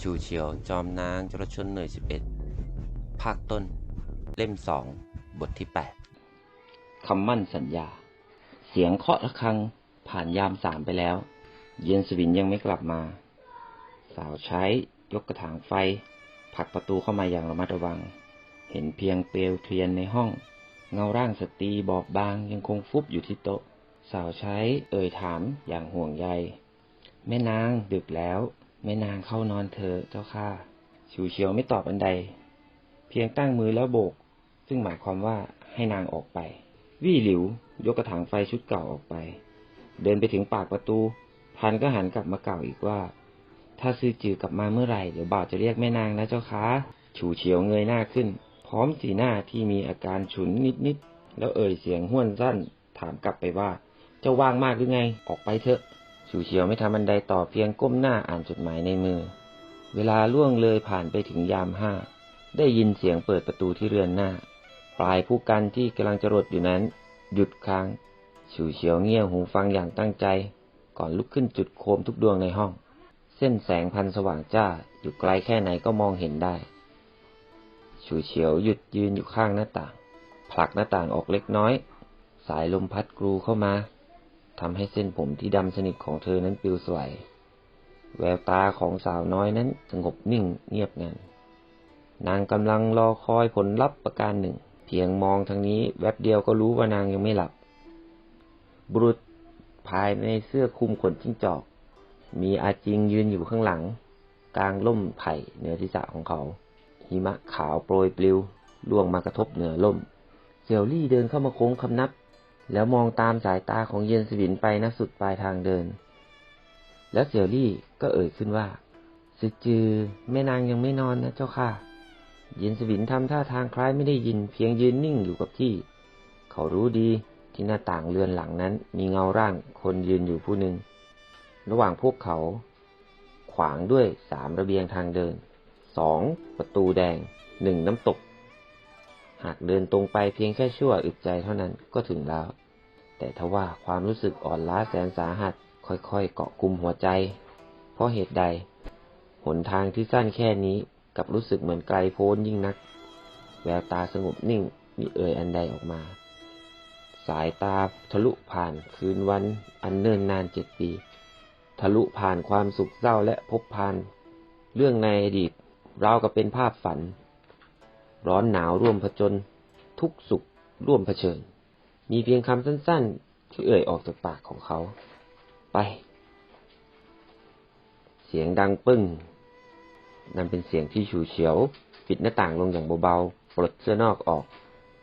ชูเฉียว จอมนางจรชนหน่วย11 ภาคต้น เล่มสอง บทที่ 8 คำมั่นสัญญา เสียงเคาะระฆังผ่านยามสามไปแล้ว เย็นสวินยังไม่กลับมา สาวใช้ยกกระถางไฟผลักประตูเข้ามาอย่างระมัดระวัง เห็นเพียงเปลวเทียนในห้อง เงาร่างสตรีบอบบางยังคงฟุบอยู่ที่โต๊ะ สาวใช้เอ่ยถามอย่างห่วงใย แม่นางดึกแล้ว แม่นางเข้านอนเถอะเจ้าค่ะชูเฉียวไม่ตอบอันใด เพียงตั้งมือแล้วโบก ซึ่งหมายความว่าให้นางออกไป วี่หลิวยกกระถางไฟชุดเก่าออกไป เดินไปถึงปากประตู พันก็หันกลับมากล่าวอีกว่า ถ้าซื้อจือกลับมาเมื่อไหร่เดี๋ยวบ่าวจะเรียกแม่นางนะเจ้าค่ะชูเฉียวเงยหน้าขึ้น พร้อมสีหน้าที่มีอาการฉุนนิดๆแล้วเอ่ยเสียงห้วนสั้นถามกลับไปว่า เจ้าว่างมากหรือไงออกไปเถอะ ชูเฉียวไม่ทำอันใดต่อเพียงก้มหน้าอ่านจดหมายในมือ เวลาล่วงเลยผ่านไปถึงยามห้า ได้ยินเสียงเปิดประตูที่เรือนหน้า ปลายผู้กันที่กำลังจะรดอยู่นั้น หยุดค้าง ชูเฉียวเงี่ยหูฟังอย่างตั้งใจ ก่อนลุกขึ้นจุดโคมทุกดวงในห้อง เส้นแสงพันสว่างจ้าอยู่ไกลแค่ไหนก็มองเห็นได้ ชูเฉียวหยุดยืนอยู่ข้างหน้าต่าง ผลักหน้าต่างออกเล็กน้อย สายลมพัดกรูเข้ามา ทำให้เส้นผมที่ดำสนิทของเธอนั้นปลิวสวย แววตาของสาวน้อยนั้นสงบนิ่งเงียบงัน นางกำลังรอคอยผลลัพธ์ประการหนึ่ง เพียงมองทางนี้แวบเดียวก็รู้ว่านางยังไม่หลับ บุรุษภายในเสื้อคลุมขนจิ้งจอก มีอาจิงยืนอยู่ข้างหลัง กลางล่มไผ่เหนือศีรษะของเขา หิมะขาวโปรยปลิวล่วงมากระทบเหนือล่มเสี่ยวลี่เดินเข้ามาโค้งคำนับ แล้วมองตามสายตาของเย็นสวินไปณสุดปลายทางเดิน แล้วเสี่ยวลี่ก็เอ่ยขึ้นว่าสึจือแม่นางยังไม่นอนนะเจ้าค่ะ เย็นสวินทำท่าทางคล้ายไม่ได้ยินเพียงยืนนิ่งอยู่กับที่ เขารู้ดีที่หน้าต่างเรือนหลังนั้น มีเงาร่างคนยืนอยู่ผู้หนึ่ง ระหว่างพวกเขา ขวางด้วยสามระเบียงทางเดินสองประตูแดงหนึ่งน้ำตก หากเดินตรงไปเพียงแค่ชั่วอึดใจเท่านั้นก็ถึงแล้ว แต่ทว่าความรู้สึกอ่อนล้าแสนสาหัสค่อยๆ เกาะกลุ่มหัวใจ เพราะเหตุใด หนทางที่สั้นแค่นี้กับรู้สึกเหมือนไกลโพ้นยิ่งนัก แววตาสงบนิ่งมีเอ่ยอันใดออกมา สายตาทะลุผ่านคืนวันอันเนิ่นนานเจ็ดปี ทะลุผ่านความสุขเศร้าและพบผ่าน เรื่องในอดีตราวกับเป็นภาพฝัน ร้อนหนาวร่วมผจญทุกสุขร่วมเผชิญ มีเพียงคำสั้นๆ ที่เอ่ยออกจากปากของเขา ไป เสียงดังปึ้ง นั่นเป็นเสียงที่ฉูเฉียว ปิดหน้าต่างลงอย่างเบาๆ ปลดเสื้อนอกออก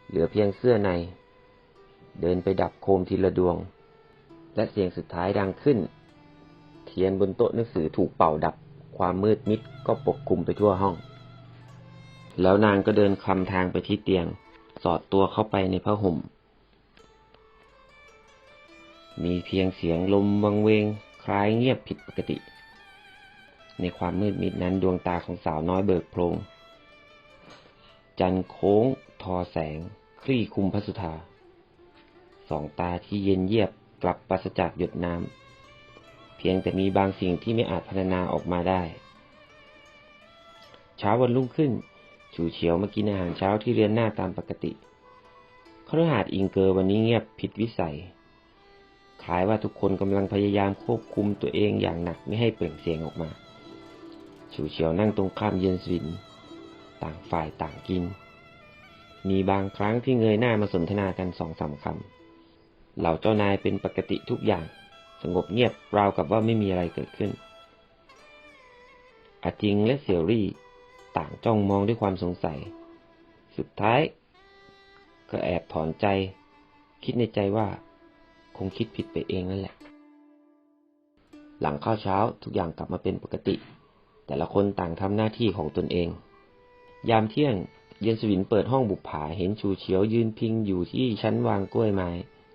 เหลือเพียงเสื้อใน เดินไปดับโคมทีละดวง และเสียงสุดท้ายดังขึ้น เทียนบนโต๊ะหนังสือถูกเป่าดับ ความมืดมิดก็ปกคลุมไปทั่วห้อง แล้วนางก็เดินคลำทางไปที่เตียง สอดตัวเข้าไปในผ้าห่ม มีเพียงเสียงลมวังเวง คล้ายเงียบผิดปกติ ในความมืดมิดนั้นดวงตาของสาวน้อยเบิกโพลงจันโค้ง ทอแสง คลี่คุมพระสุธาสองตาที่เย็นเยียบกลับปราศจากหยดน้ำเพียงแต่มีบางสิ่งที่ไม่อาจพรรณนาออกมาได้ เช้าวันรุ่งขึ้นฉูเฉียวมากินอาหารเช้าที่เรือนหน้าตามปกติครหาสน์อิงเกอร์วันนี้เงียบผิดวิสัย คล้ายว่าทุกคนกำลังพยายามควบคุมตัวเองอย่างหนักไม่ให้เปล่งเสียงออกมาฉูเฉียวนั่งตรงข้ามเย็นสวิน ต่างฝ่ายต่างกิน มีบางครั้งที่เงยหน้ามาสนทนากันสองสามคำเหล่าเจ้านายเป็นปกติทุกอย่าง สงบเงียบราวกับว่าไม่มีอะไรเกิดขึ้นอาจิงและเสี่ยวรี่ต่างจ้องมองด้วยความสงสัย สุดท้าย ก็แอบถอนใจ คิดในใจว่า คงคิดผิดไปเองนั่นแหละ หลังข้าวเช้าทุกอย่างกลับมาเป็นปกติ แต่ละคนต่างทำหน้าที่ของตนเอง ยามเที่ยงเย็นสวินเปิดห้องบุกผาเห็นชูเฉียวยืนพิงอยู่ที่ชั้นวางกล้วยไม้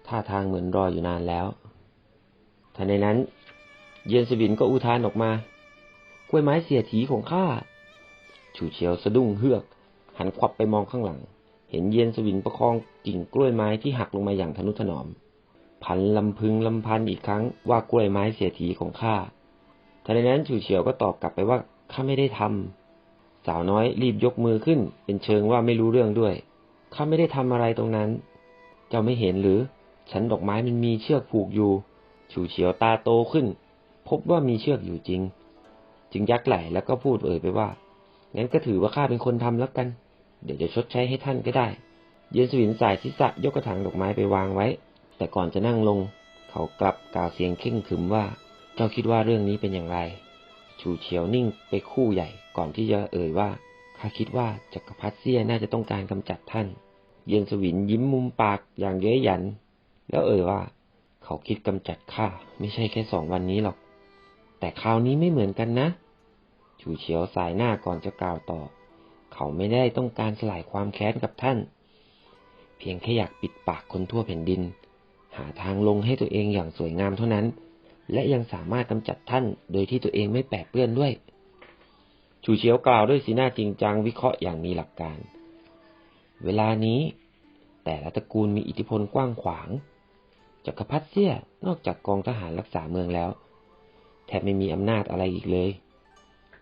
ท่าทางเหมือนรออยู่นานแล้วทันในนั้น เย็นสวินก็อุทานออกมา กล้วยไม้เสียทีของข้าชูเฉียวสะดุ้งเฮือก หันขวับไปมองข้างหลัง เห็นเย็นสวินประคองกิ่งกล้วยไม้ที่หักลงมาอย่างทนุถนอม พันลำพึงลำพันอีกครั้งว่ากล้วยไม้เสียทีของข้าทันในนั้นชูเฉียวก็ตอบกลับไปว่าข้าไม่ได้ทำสาวน้อยรีบยกมือขึ้น เป็นเชิงว่าไม่รู้เรื่องด้วยข้าไม่ได้ทำอะไรตรงนั้น เจ้าไม่เห็นหรือ ฉันดอกไม้มันมีเชือกผูกอยู่ฉูเฉียวตาโตขึ้น พบว่ามีเชือกอยู่จริง จึงยักไหล่แล้วก็พูดเอ่ยไปว่างั้นก็ถือว่าข้าเป็นคนทำแล้วกัน เดี๋ยวจะชดใช้ให้ท่านก็ได้ เย็นสวินสายศีรษะยกกระถางดอกไม้ไปวางไว้ แต่ก่อนจะนั่งลง เขากลับกล่าวเสียงเข่งขึมว่า เจ้าคิดว่าเรื่องนี้เป็นอย่างไรฉูเฉียวนิ่งไปคู่ใหญ่ก่อนที่จะเอ่ยว่าข้าคิดว่าจักรพรรดิเสี้ยน่าจะต้องการกำจัดท่าน เย็นสวินยิ้มมุมปากอย่างเย้ยหยัน แล้วเอ่ยว่า เขาคิดกำจัดข้าไม่ใช่แค่สองวันนี้หรอก แต่คราวนี้ไม่เหมือนกันนะฉูเฉียวสายหน้าก่อนจะกล่าวต่อ เขาไม่ได้ต้องการสลายความแค้นกับท่าน เพียงแค่อยากปิดปากคนทั่วแผ่นดิน หาทางลงให้ตัวเองอย่างสวยงามเท่านั้น และยังสามารถกำจัดท่านโดยที่ตัวเองไม่แปดเปื้อนด้วย ชูเฉียวกล่าวด้วยสีหน้าจริงจังวิเคราะห์อย่างมีหลักการ เวลานี้ แต่ละตระกูลมีอิทธิพลกว้างขวางจักรพรรดิเสี้ยนอกจากกองทหารรักษาเมืองแล้ว แทบไม่มีอำนาจอะไรอีกเลย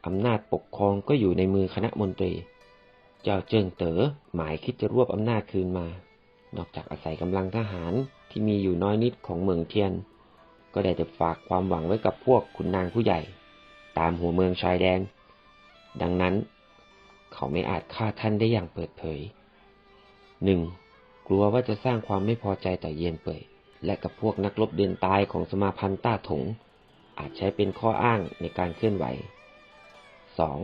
อำนาจปกครองก็อยู่ในมือคณะมนตรี เจ้าเจิงเต๋อหมายคิดจะรวบอำนาจคืนมา นอกจากอาศัยกำลังทหาร ที่มีอยู่น้อยนิดของเมืองเทียน ก็ได้แต่ฝากความหวังไว้กับพวกขุนนางผู้ใหญ่ ตามหัวเมืองชายแดน ดังนั้น เขาไม่อาจฆ่าท่านได้อย่างเปิดเผยหนึ่งกลัวว่าจะสร้างความไม่พอใจต่อเยียนเป่ยและกับพวกนักรบเดินตายของสมาพันธ์ต้าถง อาจใช้เป็นข้ออ้างในการเคลื่อนไหวสอง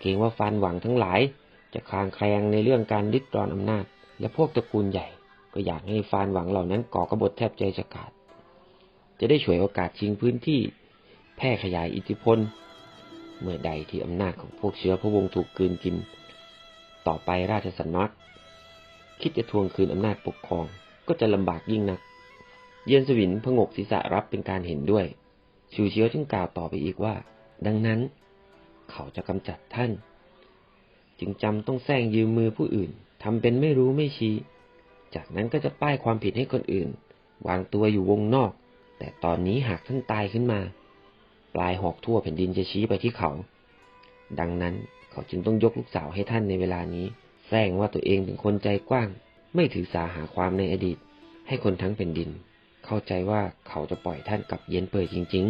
เกรงว่าฟันหวังทั้งหลาย จะคลางแคลงในเรื่องการริดรอนอำนาจ และพวกตระกูลใหญ่ ก็อยากให้ฟานหวังเหล่านั้นก่อกบฏแทบใจจะขาด จะได้ฉวยโอกาสชิงพื้นที่ แพร่ขยายอิทธิพล เมื่อใดที่อำนาจของพวกเชื้อพระวงศ์ถูกกืนกิน ต่อไปราชสำนัก คิดจะทวงคืนอำนาจปกครองก็จะลำบากยิ่งนัก เยนสวินพงกศีรษะรับเป็นการเห็นด้วยชูเชียวจึงกล่าวต่อไปอีกว่า ดังนั้น เขาจะกำจัดท่าน จึงจำต้องแซงยืมมือผู้อื่นทำเป็นไม่รู้ไม่ชี้ จากนั้นก็จะป้ายความผิดให้คนอื่น วางตัวอยู่วงนอก แต่ตอนนี้หากท่านตายขึ้นมา ปลายหอกทั่วแผ่นดินจะชี้ไปที่เขา ดังนั้นเขาจึงต้องยกลูกสาวให้ท่านในเวลานี้แซงว่าตัวเองเป็นคนใจกว้าง ไม่ถือสาหาความในอดีต ให้คนทั้งแผ่นดิน เข้าใจว่าเขาจะปล่อยท่านกลับเย็นเปื่อยจริง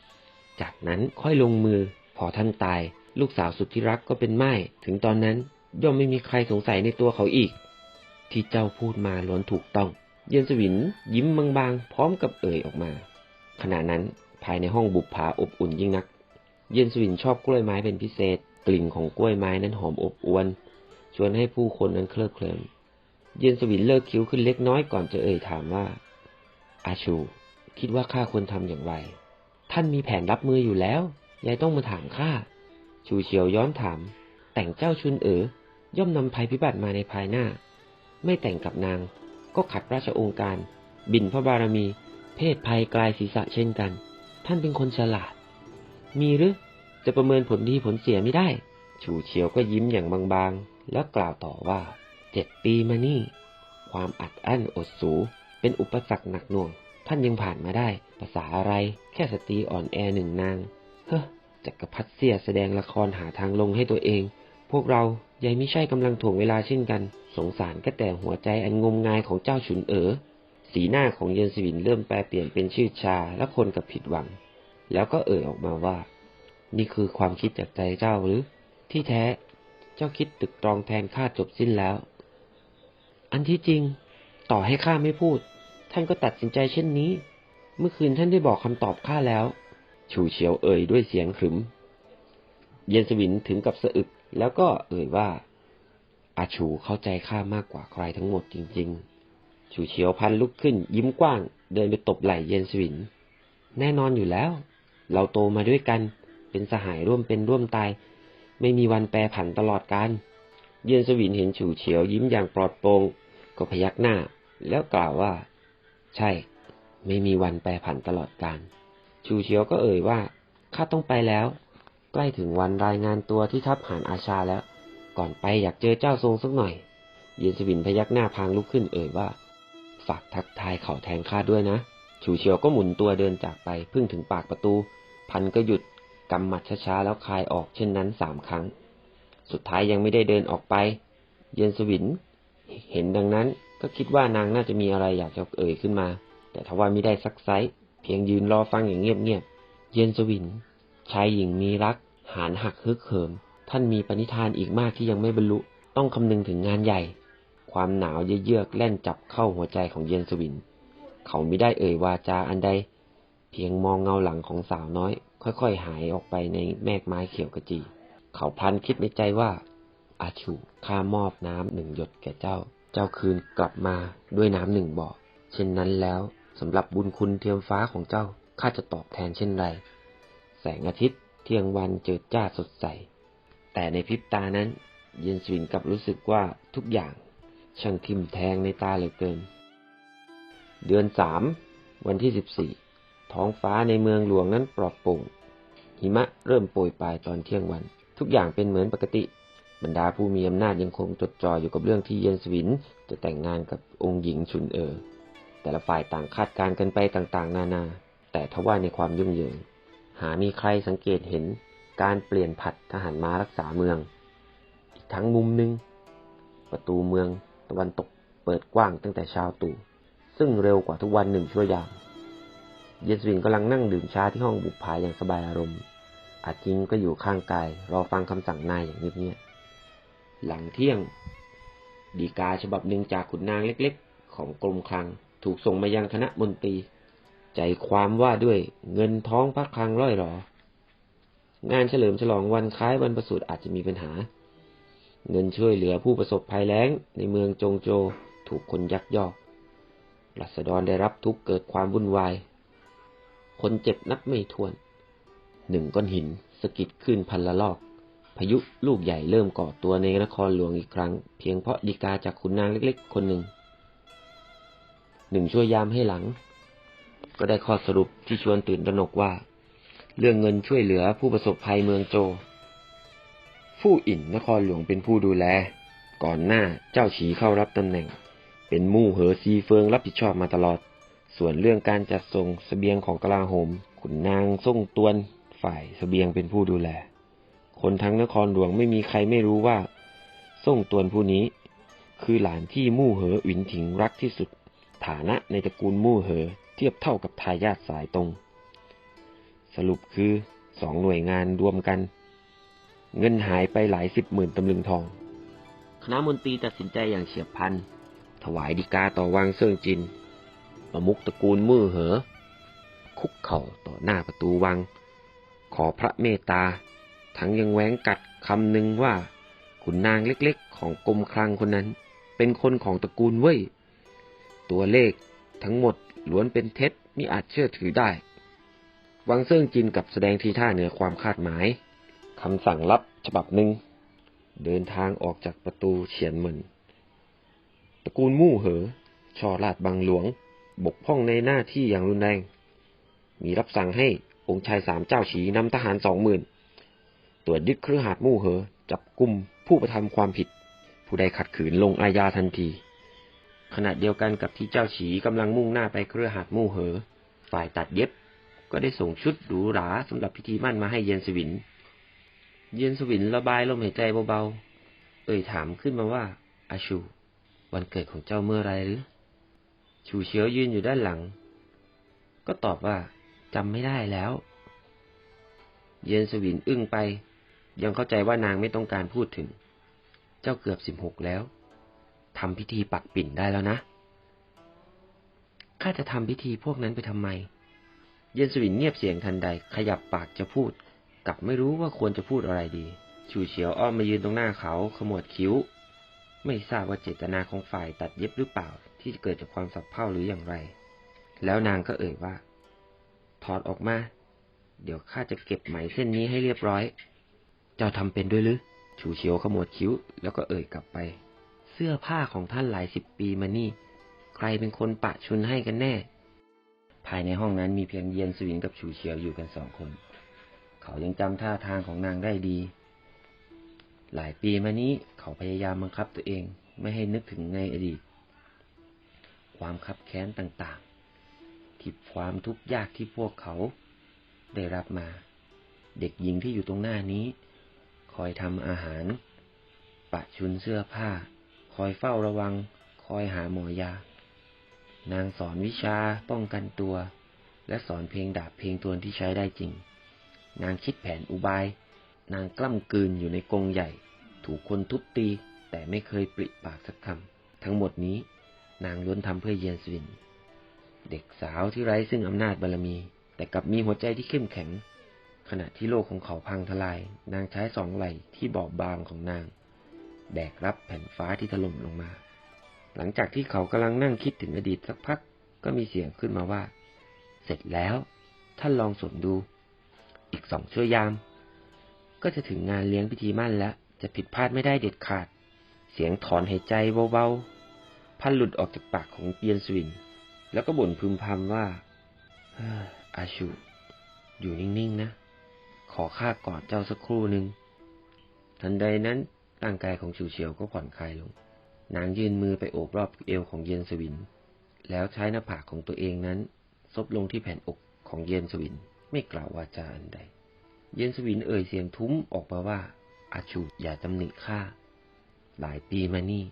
ๆ จากนั้นค่อยลงมือ พอท่านตาย ลูกสาวสุดที่รักก็เป็นไม้ถึงตอนนั้นย่อมไม่มีใครสงสัยในตัวเขาอีก ที่เจ้าพูดมาล้วนถูกต้อง เยนสวินยิ้มบางๆ พร้อมกับเอ่ยออกมา ขณะนั้นภายในห้องบุปผาอบอุ่นยิ่งนัก เยนสวินชอบกล้วยไม้เป็นพิเศษ กลิ่นของกล้วยไม้นั้นหอมอบอวน ชวนให้ผู้คนนั้นเคลิบเคลิ้มเยนสวินเลิกคิ้วขึ้นเล็กน้อยก่อนจะเอ่ยถามว่า อาชู คิดว่าข้าควรทำอย่างไร ท่านมีแผนรับมืออยู่แล้วยายต้องมาถามข้า ชูเฉียวย้อนถาม แต่งเจ้าชุนเอ๋อย่อมนำภัยพิบัติมาในภายหน้า ไม่แต่งกับนาง ก็ขัดราชองค์การ บินพระบารมี เพศภัยกลายศีรษะเช่นกัน ท่านเป็นคนฉลาด มีหรือจะประเมินผลดีผลเสียไม่ได้ ชูเฉียวก็ยิ้มอย่างบางๆ แล้วกล่าวต่อว่าเจ็ดปีมานี่ ความอัดอั้นอดสู เป็นอุปสรรคหนักหน่วง ท่านยังผ่านมาได้ ภาษาอะไร แค่สตรีอ่อนแอหนึ่งนาง เฮ้อจักรพรรดิเสียแสดงละครหาทางลงให้ตัวเอง พวกเรายังไม่ใช่กำลังถ่วงเวลาเช่นกัน สงสารก็แต่หัวใจอันงมงายของเจ้าฉุนเอ๋อสีหน้าของเยนสวินเริ่มแปลเปลี่ยนเป็นชื่อชาและคนกับผิดหวัง แล้วก็เอ่ยออกมาว่า นี่คือความคิดจากใจเจ้าหรือ ที่แท้ เจ้าคิดตึกตรองแทนข้าจบสิ้นแล้ว อันที่จริง ต่อให้ข้าไม่พูด ท่านก็ตัดสินใจเช่นนี้ เมื่อคืนท่านได้บอกคำตอบข้าแล้ว ชูเฉียวเอ่ยด้วยเสียงขรึม เยนสวินถึงกับสะอึก แล้วก็เอ่ยว่า อาชูเข้าใจข้ามากกว่าใครทั้งหมดจริง ๆ ชูเฉียวพันลุกขึ้น ยิ้มกว้าง เดินไปตบไหล่เย็นสวิน แน่นอนอยู่แล้ว เราโตมาด้วยกัน เป็นสหายร่วมเป็นร่วมตาย ไม่มีวันแปรผันตลอดกาลเย็นสวินเห็นฉูเฉียวยิ้มอย่างปลอดโปร่งก็พยักหน้า แล้วกล่าวว่า ใช่ ไม่มีวันแปรผันตลอดกาลชูเฉียวก็เอ่ยว่าข้าต้องไปแล้ว ใกล้ถึงวันรายงานตัวที่ทัพหานอาชาแล้ว ก่อนไปอยากเจอเจ้าทรงสักหน่อย เย็นสวินพยักหน้าพางลุกขึ้นเอ่ยว่า ฝากทักทายเขาแทนข้าด้วยนะ ชูเฉียวก็หมุนตัวเดินจากไปพิ่งถึงปากประตู พันก็หยุดกำหมัดช้าๆแล้วคลายออกเช่นนั้นสามครั้ง สุดท้ายยังไม่ได้เดินออกไป เย็นสวิน เห็นดังนั้นก็คิดว่านางน่าจะมีอะไรอยากจะเอ่ยขึ้นมา แต่ทว่าไม่ได้ซักไซเพียงยืนรอฟังอย่างเงียบๆเย็นสวิน ชายหญิงมีรัก หานหักฮึกเหิม ท่านมีปณิธานอีกมากที่ยังไม่บรรลุ ต้องคำนึงถึงงานใหญ่ ความหนาวเยือกแล่นจับเข้าหัวใจของเย็นสวิน เขาไม่ได้เอ่ยวาจาอันใด เพียงมองเงาหลังของสาวน้อย ค่อยๆ หายออกไปในแมกไม้เขียวกระจี เขาพันคิดในใจว่าอาชูข้ามอบน้ำหนึ่งหยดแก่เจ้า เจ้าคืนกลับมาด้วยน้ำหนึ่งบ่อ เช่นนั้นแล้วสำหรับบุญคุณเทียมฟ้าของเจ้าข้าจะตอบแทนเช่นไร แสงอาทิตย์เที่ยงวันเจิดจ้าสดใส แต่ในพริบตานั้น เย็นสวินกลับรู้สึกว่าทุกอย่างช่างทิ่มแทงในตาเหลือเกิน เดือนสามวันที่สิบสี่ท้องฟ้าในเมืองหลวงนั้นปลอดโปร่ง หิมะเริ่มโปรยปลายตอนเที่ยงวัน ทุกอย่างเป็นเหมือนปกติ บรรดาผู้มีอำนาจยังคงจดจ่ออยู่กับเรื่องที่เยนสวินจะแต่งงานกับองค์หญิงชุนเออ แต่ละฝ่ายต่างคาดการณ์กันไปต่างๆ นานา แต่ทว่าในความยุ่งเหยิง หามีใครสังเกตเห็นการเปลี่ยนผัดทหารม้ารักษาเมือง อีกทั้งมุมหนึ่ง ประตูเมืองตะวันตกเปิดกว้างตั้งแต่เช้าตู่ซึ่งเร็วกว่าทุกวันหนึ่งชั่วยาม เยสวินกำลังนั่งดื่มชาที่ห้องบุกผาอย่างสบายอารมณ์ อาจิงก็อยู่ข้างกาย รอฟังคำสั่งนายอย่างเงียบๆหลังเที่ยง ดีกาฉบับหนึ่งจากขุนนางเล็กๆ ของกรมคลังถูกส่งมายังคณะมนตรี ใจความว่าด้วยเงินท้องพระคลังร่อยหรอ งานเฉลิมฉลองวันคล้ายวันประสูติอาจจะมีปัญหา เงินช่วยเหลือผู้ประสบภัยแล้งในเมืองจงโจถูกคนยักยอกรัษฎรได้รับทุกเกิดความวุ่นวาย คนเจ็บนับไม่ถ้วน หนึ่งก้อนหินสะกิดขึ้นพันละลอก พายุลูกใหญ่เริ่มก่อตัวในนครหลวงอีกครั้ง เพียงเพราะดีกาจากขุนนางเล็กๆ คนหนึ่ง หนึ่งช่วยยามให้หลัง ก็ได้ข้อสรุปที่ชวนตื่นตระหนกว่า เรื่องเงินช่วยเหลือผู้ประสบภัยเมืองโจผู้อินนครหลวงเป็นผู้ดูแล ก่อนหน้าเจ้าฉีเข้ารับตำแหน่ง เป็นมู่เหอซีเฟิงรับผิดชอบมาตลอด ส่วนเรื่องการจัดส่งสเสบียงของกลาโหม ขุนนางส่งตวน ฝ่ายสเสบียงเป็นผู้ดูแล คนทั้งนครหลวงไม่มีใครไม่รู้ว่าส่งตวนผู้นี้ คือหลานที่มู่เหออินถิงรักที่สุด ฐานะในตระกูลมู่เหอ ทียบเท่ากับทายาทสายตรง สรุปคือสองหน่วยงานรวมกัน เงินหายไปหลายสิบหมื่นตำลึงทอง คณะมนตรีตัดสินใจอย่างเฉียบพลัน ถวายดีกาต่อวังเซิงจิน ประมุกตระกูลมือเหอ คุกเข่าต่อหน้าประตูวัง ขอพระเมตตา ทั้งยังแหวงกัดคำหนึ่งว่าขุนนางเล็กๆ ของกรมคลังคนนั้น เป็นคนของตระกูลเว่ยตัวเลขทั้งหมด ล้วนเป็นเท็จมิอาจเชื่อถือได้วังเซิ่งจินกับแสดงทีท่าเหนือความคาดหมายคำสั่งลับฉบับหนึ่ง เดินทางออกจากประตูเฉียนเหมินตระกูลมู่เหอช่อลาดบังหลวง บกพร่องในหน้าที่อย่างรุนแรง มีรับสั่งให้องค์ชายสามเจ้าฉีนำทหารสองหมื่นตรวจยึดเครือหาดมู่เหอ จับกลุ่มผู้กระทำความผิด ผู้ใดขัดขืนลงอาญาทันที ขณะเดียวกันกับที่เจ้าฉีกำลังมุ่งหน้าไปเครือหาดมู่เหอ ฝ่ายตัดเย็บก็ได้ส่งชุดหรูหราสำหรับพิธีมั่นมาให้เย็นสวิน เย็นสวินระบายลมหายใจเบาๆ เอ่ยถามขึ้นมาว่า อาชู วันเกิดของเจ้าเมื่อไรหรือ ชูเฉียวยืนอยู่ด้านหลัง ก็ตอบว่าจำไม่ได้แล้ว เย็นสวินอึ้งไป ยังเข้าใจว่านางไม่ต้องการพูดถึง เจ้าเกือบสิบหกแล้ว ทำพิธีปักปิ่นได้แล้วนะ ข้าจะทำพิธีพวกนั้นไปทำไม เยนสวินเงียบเสียงทันใด ขยับปากจะพูด กลับไม่รู้ว่าควรจะพูดอะไรดี ชูเฉียวอ้อมมายืนตรงหน้าเขา ขมวดคิ้ว ไม่ทราบว่าเจตนาของฝ่ายตัดเย็บหรือเปล่า ที่เกิดจากความสับเพร่าหรืออย่างไร แล้วนางก็เอ่ยว่า ถอดออกมา เดี๋ยวข้าจะเก็บไหมเส้นนี้ให้เรียบร้อย เจ้าทำเป็นด้วยหรือ ชูเฉียวขมวดคิ้ว แล้วก็เอ่ยกลับไป สื้อผ้าของท่านหลายสิบปีมานี่ ใครเป็นคนปะชุนให้กันแน่ ภายในห้องนั้นมีเพียงเยียนสวินกับชูเฉียวอยู่กันสองคน เขายังจำท่าทางของนางได้ดี หลายปีมานี้เขาพยายามบังคับตัวเอง ไม่ให้นึกถึงในอดีต ความคับแค้นต่างๆที่ความทุกข์ยากที่พวกเขาได้รับมา เด็กหญิงที่อยู่ตรงหน้านี้ คอยทำอาหารปะชุนเสื้อผ้า คอยเฝ้าระวัง คอยหาหมอยา นางสอนวิชาป้องกันตัว และสอนเพลงดาบเพลงตวนที่ใช้ได้จริง นางคิดแผนอุบาย นางกล้ำกืนอยู่ในกรงใหญ่ ถูกคนทุบตีแต่ไม่เคยปริปากสักคำ ทั้งหมดนี้ นางล้วนทำเพื่อเยนสวิน เด็กสาวที่ไร้ซึ่งอำนาจบารมี แต่กลับมีหัวใจที่เข้มแข็ง ขณะที่โลกของเขาพังทลาย นางใช้สองไหล่ที่บอบบางของนาง แบกรับแผ่นฟ้าที่ถล่มลงมา หลังจากที่เขากำลังนั่งคิดถึงอดีตสักพักก็มีเสียงขึ้นมาว่า เสร็จแล้วท่านลองสวมดู อีกสองชั่วยาม ก็จะถึงงานเลี้ยงพิธีมั่นแล้ว จะผิดพลาดไม่ได้เด็ดขาด เสียงถอนหายใจเบาๆพันหลุดออกจากปากของเปียนสวิน แล้วก็บ่นพึมพำว่าออาชู อยู่นิ่งๆนะ ขอข้ากอดเจ้าสักครู่หนึ่งทันใดนั้น ร่างกายของชูเฉียวก็ผ่อนคลายลง นางยื่นมือไปโอบรอบเอวของเยนสวิน แล้วใช้หน้าผากของตัวเองนั้น ซบลงที่แผ่นอกของเยนสวิน ไม่กล่าววาจาอันใด เยนสวินเอ่ยเสียงทุ้มออกมาว่า อาชูอย่าตำหนิข้า หลายปีมานี่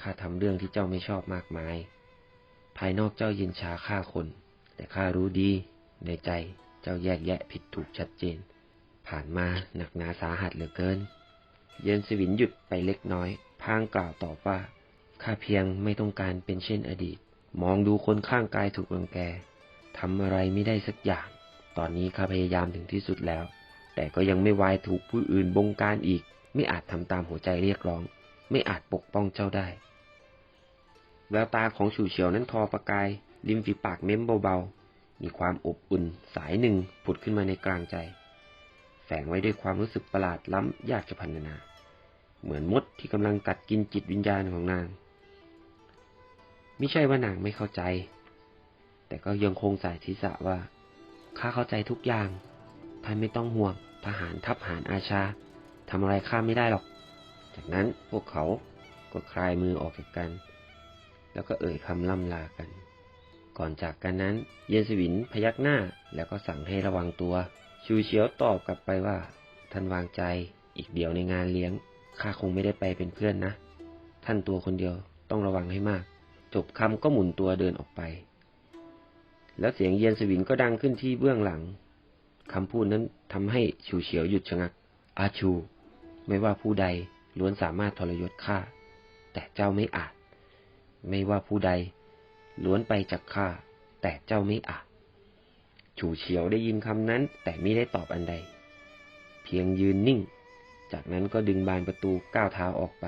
ข้าทำเรื่องที่เจ้าไม่ชอบมากมาย ภายนอกเจ้าเย็นชาฆ่าคน แต่ข้ารู้ดี ในใจเจ้าแยกแยะผิดถูกชัดเจน ผ่านมาหนักหนาสาหัสเหลือเกิน เย็นสวินหยุดไปเล็กน้อย พางกล่าวตอบว่า ข้าเพียงไม่ต้องการเป็นเช่นอดีต มองดูคนข้างกายถูกรังแกทำอะไรไม่ได้สักอย่าง ตอนนี้ข้าพยายามถึงที่สุดแล้ว แต่ก็ยังไม่วายถูกผู้อื่นบงการอีก ไม่อาจทำตามหัวใจเรียกร้อง ไม่อาจปกป้องเจ้าได้ แววตาของฉู่เฉียวนั้นทอประกาย ริมฝีปากเม้มเบาๆ มีความอบอุ่นสายหนึ่งผุดขึ้นมาในกลางใจ แฝงไว้ด้วยความรู้สึกประหลาดล้ำยากจะพันนา เหมือนมดที่กำลังกัดกินจิตวิญญาณของนาง ไม่ใช่ว่านางไม่เข้าใจ แต่ก็ยังคงสายทิศะว่า ข้าเข้าใจทุกอย่าง ท่านไม่ต้องห่วง ทหารทัพหารอาชาทำอะไรข้าไม่ได้หรอก จากนั้นพวกเขาก็คลายมือออกจากกัน แล้วก็เอ่ยคำล่ำลากัน ก่อนจากกันนั้น เยนสวินพยักหน้าแล้วก็สั่งให้ระวังตัว ชูเฉียวตอบกลับไปว่าท่านวางใจอีกเดียวในงานเลี้ยงข้าคงไม่ได้ไปเป็นเพื่อนนะ ท่านตัวคนเดียวต้องระวังให้มาก จบคำก็หมุนตัวเดินออกไป แล้วเสียงเย็นสวินก็ดังขึ้นที่เบื้องหลังคำพูดนั้นทำให้ชูเฉียวหยุดชะงัก อาชู ไม่ว่าผู้ใดล้วนสามารถทรยศข้าแต่เจ้าไม่อาจ ไม่ว่าผู้ใดล้วนไปจากข้าแต่เจ้าไม่อาจ ชูเฉียวได้ยินคำนั้น แต่ไม่ได้ตอบอันใด เพียงยืนนิ่ง จากนั้นก็ดึงบานประตูก้าวเท้าออกไป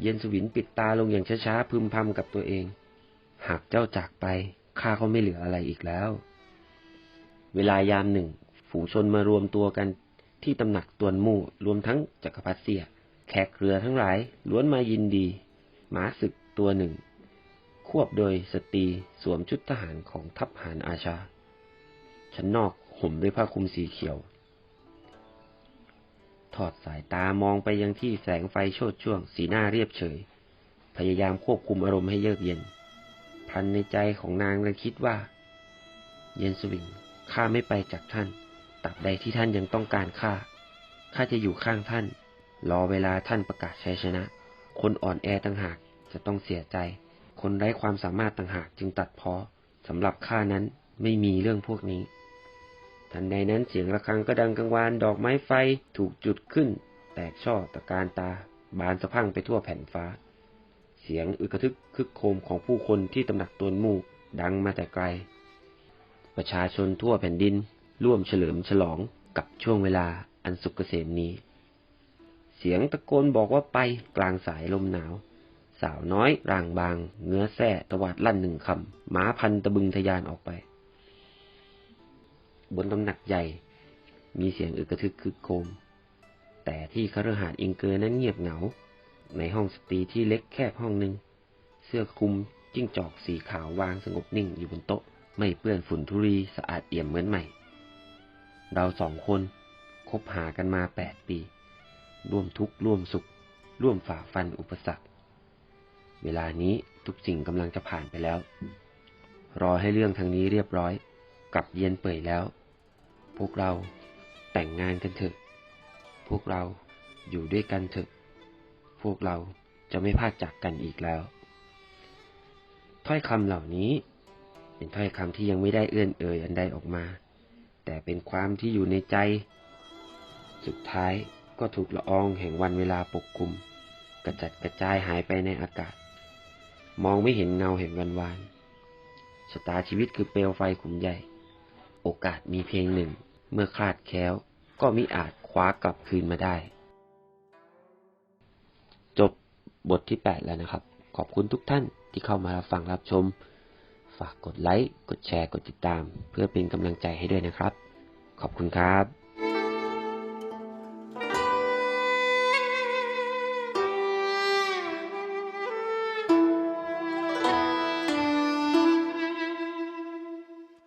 เย็นสวินปิดตาลงอย่างช้าๆพึมพำกับตัวเอง หากเจ้าจากไปข้าก็ไม่เหลืออะไรอีกแล้ว เวลายามหนึ่ง ฝูงชนมารวมตัวกันที่ตำหนักตวนมู่รวมทั้งจักรพรรดิเสีย แขกเรือทั้งหลายล้วนมายินดีหมาศึกตัวหนึ่ง ควบโดยสตรีสวมชุดทหารของทัพหารอาชา ชั้นนอกห่มด้วยผ้าคลุมสีเขียวทอดสายตามองไปยังที่แสงไฟโชดช่วง สีหน้าเรียบเฉย พยายามควบคุมอารมณ์ให้เยือกเย็น พันในใจของนางเลยคิดว่า เย็นสวิงข้าไม่ไปจากท่านตราบใดที่ท่านยังต้องการข้าข้าจะอยู่ข้างท่าน รอเวลาท่านประกาศชัยชนะ คนอ่อนแอต่างหากจะต้องเสียใจ คนไร้ความสามารถต่างหากจึงตัดพ้อสำหรับข้านั้นไม่มีเรื่องพวกนี้ ทันใดนั้นเสียงระฆังก็ดังกังวาน ดอกไม้ไฟถูกจุดขึ้น แตกช่อตะการตา บานสะพังไปทั่วแผ่นฟ้า เสียงอึกระทึกคึกโคมของผู้คนที่ตำหนักตวนมู่ดังมาแต่ไกล ประชาชนทั่วแผ่นดิน ร่วมเฉลิมฉลองกับช่วงเวลาอันสุขเกษมนี้ เสียงตะโกนบอกว่าไปกลางสายลมหนาว สาวน้อยร่างบาง เงื้อแส้ตวาดลั่นหนึ่งคำม้าพันตะบึงทะยานออกไป บนตำหนักใหญ่ มีเสียงอึกกระทึกคึกโคม แต่ที่คฤหาสน์อิงเกอร์นั้นเงียบเหงา ในห้องสตรีที่เล็กแคบห้องหนึ่ง เสื้อคลุมจิ้งจอกสีขาววางสงบนิ่งอยู่บนโต๊ะ ไม่เปื้อนฝุ่นธุรีสะอาดเอี่ยมเหมือนใหม่ เราสองคนคบหากันมาแปดปี ร่วมทุกข์ร่วมสุข ร่วมฝ่าฟันอุปสรรค เวลานี้ทุกสิ่งกำลังจะผ่านไปแล้ว รอให้เรื่องทางนี้เรียบร้อย กลับเย็นเปื่อยแล้ว พวกเราแต่งงานกันเถอะ พวกเราอยู่ด้วยกันเถอะ พวกเราจะไม่พลาดจากกันอีกแล้ว ถ้อยคำเหล่านี้ เป็นถ้อยคำที่ยังไม่ได้เอื้อนเอ่ยอันใดออกมา แต่เป็นความที่อยู่ในใจ สุดท้ายก็ถูกละอองแห่งวันเวลาปกคลุม กระจัดกระจายหายไปในอากาศ มองไม่เห็นเงาแห่งวันวานชะตาชีวิตคือเปลวไฟขุมใหญ่ โอกาสมีเพียงหนึ่ง เมื่อคลาดแคล้วก็มิอาจคว้ากลับคืนมาได้ จบบทที่ 8 แล้วนะครับ ขอบคุณทุกท่านที่เข้ามารับฟังรับชม ฝากกดไลค์ กดแชร์ กดติดตาม เพื่อเป็นกำลังใจให้ด้วยนะครับ ขอบคุณครับ